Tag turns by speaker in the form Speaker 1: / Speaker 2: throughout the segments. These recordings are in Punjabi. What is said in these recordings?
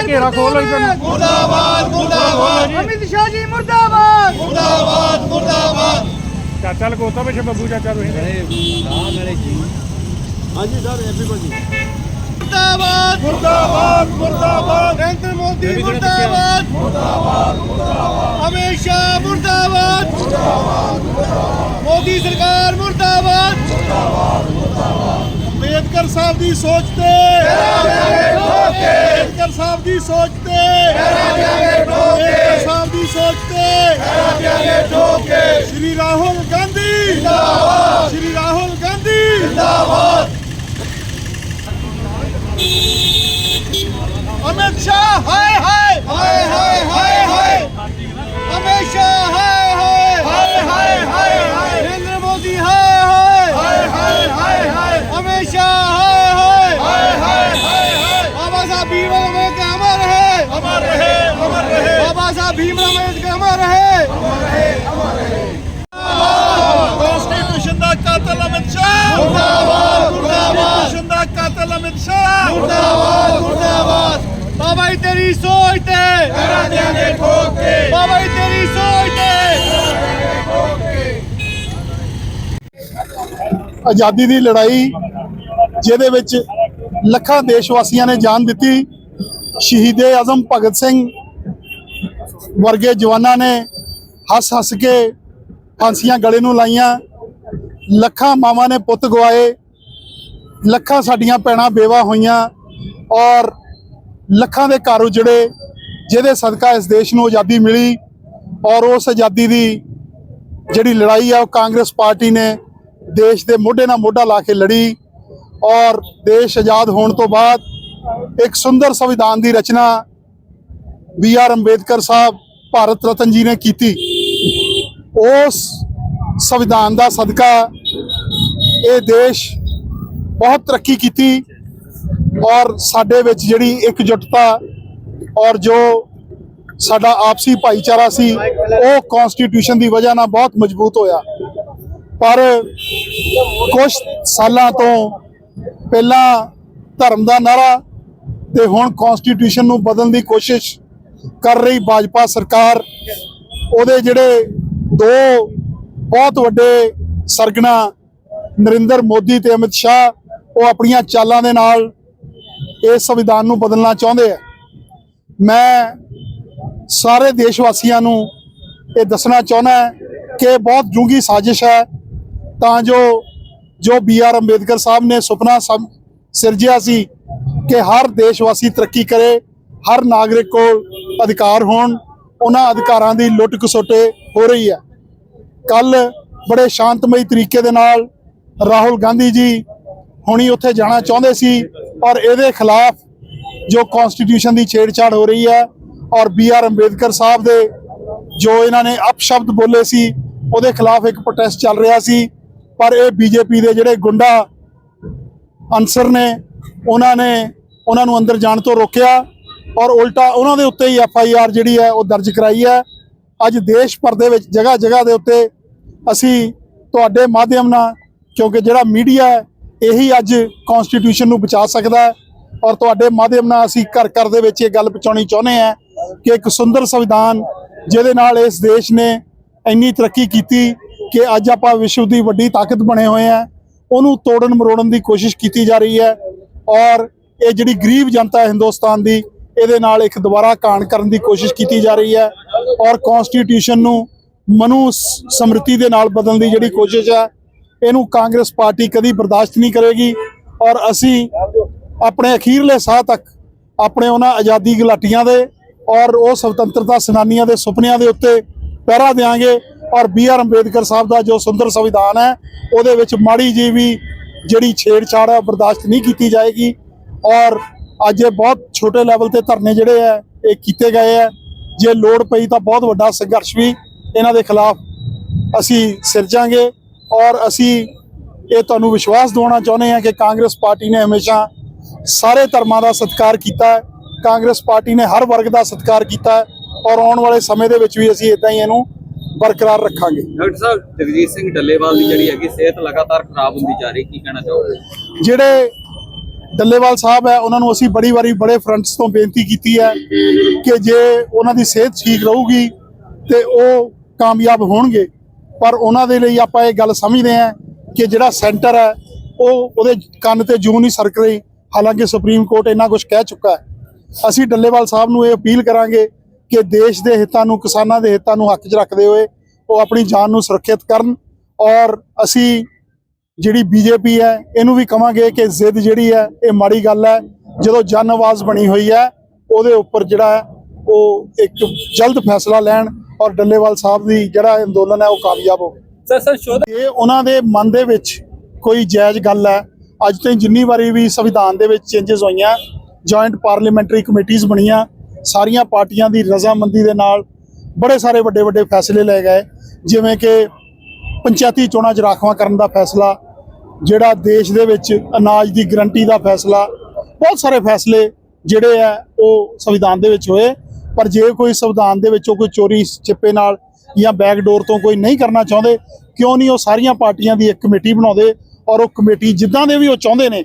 Speaker 1: ਦਾ ਘੇਰਾ ਖੋਲ ਲਓ ਇਧਰ
Speaker 2: ਮੁਰਦਾਬਾਦ ਮੁਰਦਾਬਾਦ।
Speaker 1: ਅਮਿਤ ਸ਼ਾਹ ਜੀ ਮੁਰਦਾਬਾਦ।
Speaker 2: ਮੁਰਦਾਬਾਦ ਮੁਰਦਾਬਾਦ।
Speaker 1: ਚਾਚਾ ਲਗੋਤਾ ਪਿੱਛੇ ਬੱਬੂ ਚਾਚਾ ਤੁਸੀਂ
Speaker 2: ਮੁਰਦਾਬਾਦ। ਮੁਰਦਾਬਾਦ ਮੁਰਦਾਬਾਦ। ਨਰਿੰਦਰ ਮੋਦੀ ਮੁਰਦਾਬਾਦ। ਮੁਰਦਾਬਾਦ ਮੁਰਦਾਬਾਦ। ਅਮਿਤ ਸ਼ਾਹ ਮੁਰਦਾਬਾਦ ਮੁਰਦਾਬਾਦ। ਮੋਦੀ ਸਰਕਾਰ ਮੁਰਦਾਬਾਦ। ਮੁਰਦਾਬਾਦ ਮੁਰਦਾਬਾਦ। ਅੰਬੇਦਕਰ ਸਾਹਿਬ ਦੀ ਸੋਚ ਤੇ। ਅੰਬੇਦਕਰ ਸਾਹਿਬ ਦੀ ਸੋਚ ਤੇ। ਅੰਬੇਦਕਰ ਸਾਹਿਬ ਦੀ ਸੋਚ ਤੇ। ਸ਼੍ਰੀ ਰਾਹੁਲ ਗਾਂਧੀ। ਜਿੰਦਾਬਾਦ ਸ਼੍ਰੀ ਰਾਹੁਲ ਗਾਂਧੀ। ਜਿੰਦਾਬਾਦ ਅਮਿਤ ਸ਼ਾਹ ਹਾਏ ਹਾਏ ਹਾਏ ਹਾਏ ਹਾਏ ਹਾਏ ਨਰਿੰਦਰ ਮੋਦੀ ਹਾਏ ਹਾਏ ਹਾਏ ਹਾਏ ਹਾਏ ਹਾਏ ਅਮਿਤ ਸ਼ਾਹ ਹਾਏ ਹਾਏ ਹਾਏ ਹਾਏ ਹਾਏ ਬਾਬਾ ਸਾਹਿਬ ਭੀਮ ਰਾਓ ਅੰਬੇਦਕਰ ਅਮਰ ਹੈ ਅਮਰ ਰਹੇ ਅਮਰ ਰਹੇ ਬਾਬਾ ਸਾਹਿਬ ਭੀਮ ਰਾਓ ਅੰਬੇਦਕਰ ਅਮਰ ਰਹੇ ਅਮਰ ਰਹੇ ਅਮਰ ਰਹੇ ਕਨਸਟੀਟਿਊਸ਼ਨ ਦਾ ਕਾਤਲ ਅਮਿਤ ਸ਼ਾਹ ਮੁਰਦਾਬਾਦ ਮੁਰਦਾਬਾਦ ਕਨਸਟੀਟਿਊਸ਼ਨ ਦਾ ਕਾਤਲ ਅਮਿਤ ਸ਼ਾਹ ਮੁਰਦਾਬਾਦ ਮੁਰਦਾਬਾਦ ਬਾਬਾ ਜੀ ਤੇਰੀ ਸੋਚ ਤੇ ਕਰਾ ਦਿਆਂਗੇ ਠੋਕ ਕੇ ਬਾਬਾ ਜੀ ਤੇਰੀ ਸੋਚ ਤੇ
Speaker 3: ਆਜ਼ਾਦੀ ਦੀ ਲੜਾਈ, ਜਿਹਦੇ ਵਿੱਚ ਲੱਖਾਂ ਦੇਸ਼ ਵਾਸੀਆਂ ਨੇ ਜਾਨ ਦਿੱਤੀ। ਸ਼ਹੀਦੇ ਆਜ਼ਮ ਭਗਤ ਸਿੰਘ ਵਰਗੇ ਜਵਾਨਾਂ ਨੇ ਹੱਸ ਹੱਸ ਕੇ ਫਾਂਸੀਆਂ ਗਲੇ ਨੂੰ ਲਾਈਆਂ। ਲੱਖਾਂ ਮਾਵਾਂ ਨੇ ਪੁੱਤ ਗਵਾਏ। ਲੱਖਾਂ ਸਾਡੀਆਂ ਭੈਣਾਂ ਬੇਵਾ ਹੋਈਆਂ ਔਰ ਲੱਖਾਂ ਦੇ ਘਰ ਉਜੜੇ, ਜਿਹਦੇ ਸਦਕਾ ਇਸ ਦੇਸ਼ ਨੂੰ ਆਜ਼ਾਦੀ ਮਿਲੀ ਔਰ ਉਸ ਆਜ਼ਾਦੀ ਦੀ ਜਿਹੜੀ ਲੜਾਈ ਆ, ਉਹ ਕਾਂਗਰਸ ਪਾਰਟੀ ਨੇ ਦੇਸ਼ ਦੇ ਮੋਢੇ ਨਾਲ ਮੋਢਾ ਲਾ ਕੇ ਲੜੀ ਔਰ ਦੇਸ਼ ਆਜ਼ਾਦ ਹੋਣ ਤੋਂ ਬਾਅਦ ਇੱਕ ਸੁੰਦਰ ਸੰਵਿਧਾਨ ਦੀ ਰਚਨਾ ਬੀ ਆਰ ਅੰਬੇਦਕਰ ਸਾਹਿਬ ਭਾਰਤ ਰਤਨ ਜੀ ਨੇ ਕੀਤੀ। ਉਸ ਸੰਵਿਧਾਨ ਦਾ ਸਦਕਾ ਇਹ ਦੇਸ਼ ਬਹੁਤ ਤਰੱਕੀ ਕੀਤੀ ਔਰ ਸਾਡੇ ਵਿੱਚ ਜਿਹੜੀ ਇਕਜੁੱਟਤਾ ਔਰ ਜੋ ਸਾਡਾ ਆਪਸੀ ਭਾਈਚਾਰਾ ਸੀ, ਉਹ ਕਨਸਟੀਟਿਊਸ਼ਨ ਦੀ ਵਜ੍ਹਾ ਨਾਲ ਬਹੁਤ ਮਜ਼ਬੂਤ ਹੋਇਆ। ਪਰ ਕੁਝ ਸਾਲਾਂ ਤੋਂ ਪਹਿਲਾਂ ਧਰਮ ਦਾ ਨਾਰਾ ਤੇ ਹੁਣ ਕਨਸਟੀਟਿਊਸ਼ਨ ਨੂੰ ਬਦਲਣ ਦੀ ਕੋਸ਼ਿਸ਼ ਕਰ ਰਹੀ ਭਾਜਪਾ ਸਰਕਾਰ, ਉਹਦੇ ਜਿਹੜੇ ਦੋ ਬਹੁਤ ਵੱਡੇ ਸਰਗਣਾ ਨਰਿੰਦਰ ਮੋਦੀ ਤੇ ਅਮਿਤ ਸ਼ਾਹ, ਉਹ ਆਪਣੀਆਂ ਚਾਲਾਂ ਦੇ ਨਾਲ ਇਸ ਸੰਵਿਧਾਨ ਨੂੰ ਬਦਲਣਾ ਚਾਹੁੰਦੇ ਆ। ਮੈਂ ਸਾਰੇ ਦੇਸ਼ ਵਾਸੀਆਂ ਨੂੰ ਇਹ ਦੱਸਣਾ ਚਾਹੁੰਦਾ ਕਿ ਬਹੁਤ ਡੂੰਘੀ ਸਾਜ਼ਿਸ਼ ਹੈ। ਤਾਂ ਜੋ ਜੋ ਬੀ ਆਰ ਅੰਬੇਦਕਰ ਸਾਹਿਬ ਨੇ ਸੁਪਨਾ ਸਮ- ਸਿਰਜਿਆ ਸੀ ਕਿ ਹਰ ਦੇਸ਼ ਵਾਸੀ ਤਰੱਕੀ ਕਰੇ, ਹਰ ਨਾਗਰਿਕ ਕੋਲ ਅਧਿਕਾਰ ਹੋਣ, ਉਹਨਾਂ ਅਧਿਕਾਰਾਂ ਦੀ ਲੁੱਟ ਖਸੁੱਟੇ ਹੋ ਰਹੀ ਹੈ। ਕੱਲ ਬੜੇ ਸ਼ਾਂਤਮਈ ਤਰੀਕੇ ਦੇ ਨਾਲ ਰਾਹੁਲ ਗਾਂਧੀ ਜੀ ਹੁਣੀ ਉੱਥੇ ਜਾਣਾ ਚਾਹੁੰਦੇ ਸੀ, ਔਰ ਇਹਦੇ ਖਿਲਾਫ ਜੋ ਕਨਸਟੀਟਿਊਸ਼ਨ ਦੀ ਛੇੜਛਾੜ ਹੋ ਰਹੀ ਹੈ, ਔਰ ਬੀ ਆਰ ਅੰਬੇਦਕਰ ਸਾਹਿਬ ਦੇ ਜੋ ਇਹਨਾਂ ਨੇ ਅਪਸ਼ਬਦ ਬੋਲੇ ਸੀ, ਉਹਦੇ ਖਿਲਾਫ ਇੱਕ ਪ੍ਰੋਟੈਸਟ ਚੱਲ ਰਿਹਾ ਸੀ। ਪਰ ਇਹ ਬੀਜੇਪੀ ਦੇ ਜਿਹੜੇ ਗੁੰਡਾ ਅਨਸਰ ਨੇ, ਉਹਨਾਂ ਨੇ ਉਹਨਾਂ ਨੂੰ ਅੰਦਰ ਜਾਣ ਤੋਂ ਰੋਕਿਆ ਔਰ ਉਲਟਾ ਉਹਨਾਂ ਦੇ ਉੱਤੇ ਹੀ ਐਫ ਆਈ ਆਰ ਜਿਹੜੀ ਹੈ ਉਹ ਦਰਜ ਕਰਾਈ ਹੈ। ਅੱਜ ਦੇਸ਼ ਭਰ ਦੇ ਵਿੱਚ ਜਗ੍ਹਾ ਜਗ੍ਹਾ ਦੇ ਉੱਤੇ ਅਸੀਂ ਤੁਹਾਡੇ ਮਾਧਿਅਮ ਨਾਲ, ਕਿਉਂਕਿ ਜਿਹੜਾ ਮੀਡੀਆ ਹੈ, ਇਹੀ ਅੱਜ ਕਨਸਟੀਟਿਊਸ਼ਨ ਨੂੰ ਬਚਾ ਸਕਦਾ ਹੈ ਔਰ ਤੁਹਾਡੇ ਮਾਧਿਅਮ ਨਾਲ ਅਸੀਂ ਘਰ ਘਰ ਦੇ ਵਿੱਚ ਇਹ ਗੱਲ ਪਹੁੰਚਾਉਣੀ ਚਾਹੁੰਦੇ ਹਾਂ ਕਿ ਇੱਕ ਸੁੰਦਰ ਸੰਵਿਧਾਨ ਜਿਹਦੇ ਨਾਲ ਇਸ ਦੇਸ਼ ਨੇ ਇੰਨੀ ਤਰੱਕੀ ਕੀਤੀ ਕਿ ਅੱਜ ਆਪਾਂ ਵਿਸ਼ਵ ਦੀ ਵੱਡੀ ਤਾਕਤ ਬਣੇ ਹੋਏ ਆ, ਉਹਨੂੰ ਤੋੜਨ ਮਰੋੜਨ ਦੀ ਕੋਸ਼ਿਸ਼ ਕੀਤੀ ਜਾ ਰਹੀ ਹੈ ਔਰ ਇਹ ਜਿਹੜੀ ਗਰੀਬ ਜਨਤਾ ਹੈ ਹਿੰਦੁਸਤਾਨ ਦੀ, ਇਹਦੇ ਨਾਲ ਇੱਕ ਦੁਬਾਰਾ ਕਾਣ ਕਰਨ ਦੀ ਕੋਸ਼ਿਸ਼ ਕੀਤੀ ਜਾ ਰਹੀ ਹੈ ਔਰ ਕਨਸਟੀਟਿਊਸ਼ਨ ਨੂੰ ਮਨੂ ਸ- ਸਮ੍ਰਿਤੀ ਦੇ ਨਾਲ ਬਦਲਣ ਦੀ ਜਿਹੜੀ ਕੋਸ਼ਿਸ਼ ਹੈ, ਇਹਨੂੰ ਕਾਂਗਰਸ ਪਾਰਟੀ ਕਦੀ ਬਰਦਾਸ਼ਤ ਨਹੀਂ ਕਰੇਗੀ ਔਰ ਅਸੀਂ ਆਪਣੇ ਅਖੀਰਲੇ ਸਾਹ ਤੱਕ ਆਪਣੇ ਉਹਨਾਂ ਆਜ਼ਾਦੀ ਘੁਲਾਟੀਆਂ ਦੇ ਔਰ ਉਹ ਸੁਤੰਤਰਤਾ ਸੈਨਾਨੀਆਂ ਦੇ ਸੁਪਨਿਆਂ ਦੇ ਉੱਤੇ ਪਹਿਰਾ ਦੇਾਂਗੇ ਔਰ ਬੀ ਆਰ ਅੰਬੇਦਕਰ ਸਾਹਿਬ ਦਾ ਜੋ ਸੁੰਦਰ ਸੰਵਿਧਾਨ ਹੈ, ਉਹਦੇ ਵਿੱਚ ਮਾੜੀ ਜੀ ਵੀ ਜਿਹੜੀ ਛੇੜਛਾੜ ਹੈ, ਉਹ ਬਰਦਾਸ਼ਤ ਨਹੀਂ ਕੀਤੀ ਜਾਏਗੀ। ਔਰ ਅੱਜ ਇਹ ਬਹੁਤ ਛੋਟੇ ਲੈਵਲ ਤੇ ਧਰਨੇ ਜਿਹੜੇ ਆ ਇਹ ਕੀਤੇ ਗਏ ਆ ਜੇ ਲੋੜ ਪਈ ਤਾਂ ਬਹੁਤ ਵੱਡਾ ਸੰਘਰਸ਼ ਵੀ ਇਹਨਾਂ ਦੇ ਖਿਲਾਫ ਅਸੀਂ ਸਿਰਜਾਂਗੇ ਔਰ ਅਸੀਂ ਇਹ ਤੁਹਾਨੂੰ ਵਿਸ਼ਵਾਸ ਦਿਵਾਉਣਾ ਚਾਹੁੰਦੇ ਹਾਂ ਕਿ ਕਾਂਗਰਸ ਪਾਰਟੀ ਨੇ ਹਮੇਸ਼ਾ ਸਾਰੇ ਧਰਮਾਂ ਦਾ ਸਤਿਕਾਰ ਕੀਤਾ ਹੈ। ਕਾਂਗਰਸ ਪਾਰਟੀ ਨੇ ਹਰ ਵਰਗ ਦਾ ਸਤਿਕਾਰ ਕੀਤਾ ਹੈ। ਔਰ ਆਉਣ ਵਾਲੇ ਸਮੇਂ ਦੇ ਵਿੱਚ ਵੀ ਅਸੀਂ ਇਦਾਂ ਹੀ ਇਹਨੂੰ ਬਰਕਰਾਰ ਰੱਖਾਂਗੇ।
Speaker 4: ਡਾਕਟਰ ਸਾਹਿਬ ਜਗਜੀਤ ਸਿੰਘ ਡੱਲੇਵਾਲ ਦੀ ਜਿਹੜੀ ਹੈਗੀ ਸਿਹਤ ਲਗਾਤਾਰ ਖਰਾਬ ਹੁੰਦੀ ਜਾ ਰਹੀ ਕੀ ਕਹਿਣਾ ਚਾਹੋਗੇ?
Speaker 3: ਜਿਹੜੇ ਡੱਲੇਵਾਲ ਸਾਹਿਬ ਹੈ ਉਹਨਾਂ ਨੂੰ ਅਸੀਂ ਬੜੀ ਵਾਰੀ ਬੜੇ ਫਰੰਟਸ ਤੋਂ ਬੇਨਤੀ ਕੀਤੀ ਹੈ ਕਿ ਜੇ ਉਹਨਾਂ ਦੀ ਸਿਹਤ ਠੀਕ ਰਹੂਗੀ ਤੇ ਉਹ ਕਾਮਯਾਬ ਹੋਣਗੇ। ਪਰ ਉਹਨਾਂ ਦੇ ਲਈ ਆਪਾਂ ਇਹ ਗੱਲ ਸਮਝਦੇ ਹਾਂ ਕਿ ਜਿਹੜਾ ਸੈਂਟਰ ਹੈ ਉਹ ਉਹਦੇ ਕੰਨ ਤੇ ਜੂੰ ਨਹੀਂ ਸਰਕ ਰਹੀ। ਹਾਲਾਂਕਿ ਸੁਪਰੀਮ ਕੋਰਟ ਇੰਨਾ ਕੁਝ ਕਹਿ ਚੁੱਕਾ ਹੈ। ਅਸੀਂ ਡੱਲੇਵਾਲ ਸਾਹਿਬ ਨੂੰ ਇਹ ਅਪੀਲ ਕਰਾਂਗੇ ਕਿ ਦੇਸ਼ ਦੇ ਹਿੱਤਾਂ ਨੂੰ ਕਿਸਾਨਾਂ ਦੇ ਹਿੱਤਾਂ ਨੂੰ ਹੱਕ 'ਚ ਰੱਖਦੇ ਹੋਏ ਉਹ ਆਪਣੀ ਜਾਨ ਨੂੰ ਸੁਰੱਖਿਅਤ ਕਰਨ ਔਰ ਅਸੀਂ ਜਿਹੜੀ ਬੀਜੇਪੀ ਹੈ ਇਹਨੂੰ ਵੀ ਕਵਾਂਗੇ ਕਿ ਜ਼ਿੱਦ ਜਿਹੜੀ ਹੈ ਇਹ ਮਾੜੀ ਗੱਲ ਹੈ। ਜਦੋਂ ਜਨ ਆਵਾਜ਼ ਬਣੀ ਹੋਈ ਹੈ ਉਹਦੇ ਉੱਪਰ ਜਿਹੜਾ ਉਹ ਇੱਕ ਜਲਦ ਫੈਸਲਾ ਲੈਣ ਔਰ ਡੱਲੇਵਾਲ ਸਾਹਿਬ ਦੀ ਜਿਹੜਾ ਅੰਦੋਲਨ ਹੈ ਉਹ ਕਾਮਯਾਬ ਹੋਵੇ।
Speaker 4: ਸਰ ਸੰਸ਼ੋਧਨ
Speaker 3: ਇਹ ਉਹਨਾਂ ਦੇ ਮਨ ਦੇ ਵਿੱਚ ਕੋਈ ਜਾਇਜ਼ ਗੱਲ ਹੈ। ਅੱਜ ਤਾਈਂ ਜਿੰਨੀ ਵਾਰੀ ਵੀ ਸੰਵਿਧਾਨ ਦੇ ਵਿੱਚ ਚੇਂਜਸ ਹੋਈਆਂ ਜੁਆਇੰਟ ਪਾਰਲੀਮੈਂਟਰੀ ਕਮੇਟੀਆਂ ਬਣੀਆਂ ਸਾਰੀਆਂ ਪਾਰਟੀਆਂ ਦੀ ਰਜ਼ਾਮੰਦੀ ਦੇ ਨਾਲ ਬੜੇ ਸਾਰੇ ਵੱਡੇ ਵੱਡੇ ਫੈਸਲੇ ਲਏ ਗਏ। ਜਿਵੇਂ ਕਿ ਪੰਚਾਇਤੀ ਚੋਣਾਂ 'ਚ ਰਾਖਵਾਂ ਕਰਨ ਦਾ ਫੈਸਲਾ, ਜਿਹੜਾ ਦੇਸ਼ ਦੇ ਵਿੱਚ ਅਨਾਜ ਦੀ ਗਰੰਟੀ ਦਾ ਫੈਸਲਾ, ਬਹੁਤ ਸਾਰੇ ਫੈਸਲੇ ਜਿਹੜੇ ਆ ਉਹ ਸੰਵਿਧਾਨ ਦੇ ਵਿੱਚ ਹੋਏ। ਪਰ ਜੇ ਕੋਈ ਸੰਵਿਧਾਨ ਦੇ ਵਿੱਚੋਂ ਕੋਈ ਚੋਰੀ ਚਿੱਪੇ ਨਾਲ ਜਾਂ ਬੈਕਡੋਰ ਤੋਂ ਕੋਈ ਨਹੀਂ ਕਰਨਾ ਚਾਹੁੰਦੇ, ਕਿਉਂ ਨਹੀਂ ਉਹ ਸਾਰੀਆਂ ਪਾਰਟੀਆਂ ਦੀ ਇੱਕ ਕਮੇਟੀ ਬਣਾਉਂਦੇ ਔਰ ਉਹ ਕਮੇਟੀ ਜਿੱਦਾਂ ਦੇ ਵੀ ਉਹ ਚਾਹੁੰਦੇ ਨੇ,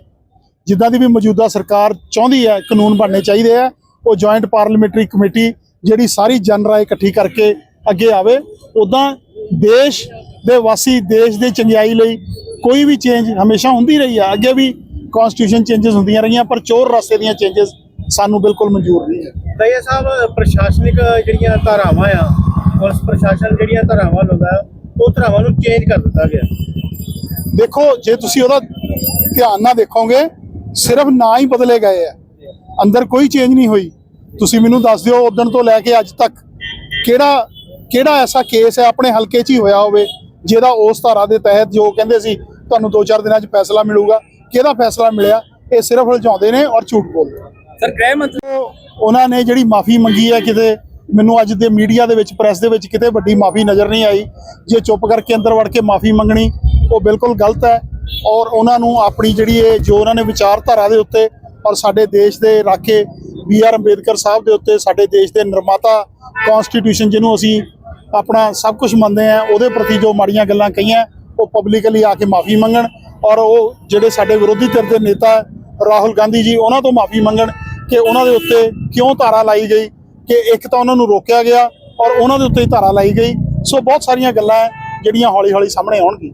Speaker 3: ਜਿੱਦਾਂ ਦੀ ਵੀ ਮੌਜੂਦਾ ਸਰਕਾਰ ਚਾਹੁੰਦੀ ਹੈ, ਕਾਨੂੰਨ ਬਣਨੇ ਚਾਹੀਦੇ ਆ। ਉਹ ਜੁਆਇੰਟ ਪਾਰਲੀਮੈਂਟਰੀ ਕਮੇਟੀ ਜਿਹੜੀ ਸਾਰੀ ਜਨ ਰਾਏ ਇਕੱਠੀ ਕਰਕੇ ਅੱਗੇ ਆਵੇ ਉਦਾਂ ਦੇਸ਼ ਦੇ ਵਾਸੀ ਦੇਸ਼ ਦੇ ਚੰਗਿਆਈ ਲਈ ਕੋਈ ਵੀ ਚੇਂਜ ਹਮੇਸ਼ਾ ਹੁੰਦੀ ਰਹੀ ਆ। ਅੱਗੇ ਵੀ ਕਨਸਟੀਟਿਊਸ਼ਨ ਚੇਂਜਸ ਹੁੰਦੀਆਂ ਰਹੀਆਂ ਪਰ ਚੋਰ ਰਸਤੇ ਦੀਆਂ ਚੇਂਜਸ ਸਾਨੂੰ ਬਿਲਕੁਲ ਮਨਜ਼ੂਰ ਨਹੀਂ ਹੈ।
Speaker 2: ਦਈਆ ਸਾਹਿਬ ਪ੍ਰਸ਼ਾਸਨਿਕ ਜਿਹੜੀਆਂ ਧਾਰਾਵਾਂ ਆ ਪੁਲਿਸ ਪ੍ਰਸ਼ਾਸਨ ਜਿਹੜੀਆਂ ਧਾਰਾਵਾਂ ਲਾਉਂਦਾ ਉਹ ਧਾਰਾਵਾਂ ਨੂੰ ਚੇਂਜ ਕਰ ਦਿੱਤਾ ਗਿਆ।
Speaker 3: ਦੇਖੋ ਜੇ ਤੁਸੀਂ ਉਹਦਾ ਧਿਆਨ ਨਾਲ ਦੇਖੋਗੇ ਸਿਰਫ ਨਾਂ ਹੀ ਬਦਲੇ ਗਏ ਆ। ਅੰਦਰ ਕੋਈ ਚੇਂਜ ਨਹੀਂ ਹੋਈ। ਤੁਸੀਂ ਮੈਨੂੰ ਦੱਸ ਦਿਓ ਉਦੋਂ ਤੋਂ ਲੈ ਕੇ ਅੱਜ ਤੱਕ ਕਿਹੜਾ ਕਿਹੜਾ ਐਸਾ ਕੇਸ ਹੈ ਆਪਣੇ ਹਲਕੇ 'ਚ ਹੀ ਹੋਇਆ ਹੋਵੇ ਜਿਹਦਾ ਉਸ ਧਾਰਾ ਦੇ ਤਹਿਤ ਜੋ ਕਹਿੰਦੇ ਸੀ ਤੁਹਾਨੂੰ 2-4 ਦਿਨਾਂ 'ਚ ਫੈਸਲਾ ਮਿਲੂਗਾ। ਕਿਹਦਾ ਫੈਸਲਾ ਮਿਲਿਆ? ਇਹ ਸਿਰਫ ਉਲਝਾਉਂਦੇ ਨੇ ਔਰ ਝੂਠ ਬੋਲਦੇ
Speaker 4: ਸਰ ਗ੍ਰਹਿ ਮੰਤਰੀ
Speaker 3: ਉਹ- ਉਹਨਾਂ ਨੇ ਜਿਹੜੀ ਮਾਫੀ ਮੰਗੀ ਹੈ ਕਿਤੇ ਮੈਨੂੰ ਅੱਜ ਦੇ ਮੀਡੀਆ ਦੇ ਵਿੱਚ ਪ੍ਰੈਸ ਦੇ ਵਿੱਚ ਕਿਤੇ ਵੱਡੀ ਮਾਫੀ ਨਜ਼ਰ ਨਹੀਂ ਆਈ। ਜੇ ਚੁੱਪ ਕਰਕੇ ਅੰਦਰ ਵੜ ਕੇ ਮਾਫੀ ਮੰਗਣੀ ਉਹ ਬਿਲਕੁਲ ਗਲਤ ਹੈ। ਔਰ ਉਹਨਾਂ ਨੂੰ ਆਪਣੀ ਜਿਹੜੀ ਇਹ ਜੋ ਉਹਨਾਂ ਨੇ ਵਿਚਾਰਧਾਰਾ ਦੇ ਉੱਤੇ ਔਰ ਸਾਡੇ ਦੇਸ਼ ਦੇ ਰਾਖੇ ਬੀ ਆਰ ਅੰਬੇਦਕਰ ਸਾਹਿਬ ਦੇ ਉੱਤੇ, ਸਾਡੇ ਦੇਸ਼ ਦੇ ਨਿਰਮਾਤਾ ਕਨਸਟੀਟਿਊਸ਼ਨ ਜਿਹਨੂੰ ਅਸੀਂ ਆਪਣਾ ਸਭ ਕੁਝ ਮੰਨਦੇ ਆ ਉਹਦੇ ਪ੍ਰਤੀ ਜੋ ਮਾੜੀਆਂ ਗੱਲਾਂ ਕਹੀਆਂ, ਉਹ ਪਬਲਿਕਲੀ ਆ ਕੇ ਮਾਫੀ ਮੰਗਣ ਔਰ ਉਹ ਜਿਹੜੇ ਸਾਡੇ ਵਿਰੋਧੀ ਧਿਰ ਦੇ ਨੇਤਾ ਰਾਹੁਲ ਗਾਂਧੀ ਜੀ, ਉਹਨਾਂ ਤੋਂ ਮਾਫੀ ਮੰਗਣ ਕਿ ਉਹਨਾਂ ਦੇ ਉੱਤੇ ਕਿਉਂ ਧਾਰਾ ਲਾਈ ਗਈ, ਕਿ ਇੱਕ ਤਾਂ ਉਹਨਾਂ ਨੂੰ ਰੋਕਿਆ ਗਿਆ ਔਰ ਉਹਨਾਂ ਦੇ ਉੱਤੇ ਹੀ ਧਾਰਾ ਲਾਈ ਗਈ। ਸੋ ਬਹੁਤ ਸਾਰੀਆਂ ਗੱਲਾਂ ਹੈ ਜਿਹੜੀਆਂ ਹੌਲੀ ਹੌਲੀ ਸਾਹਮਣੇ ਆਉਣਗੀਆਂ।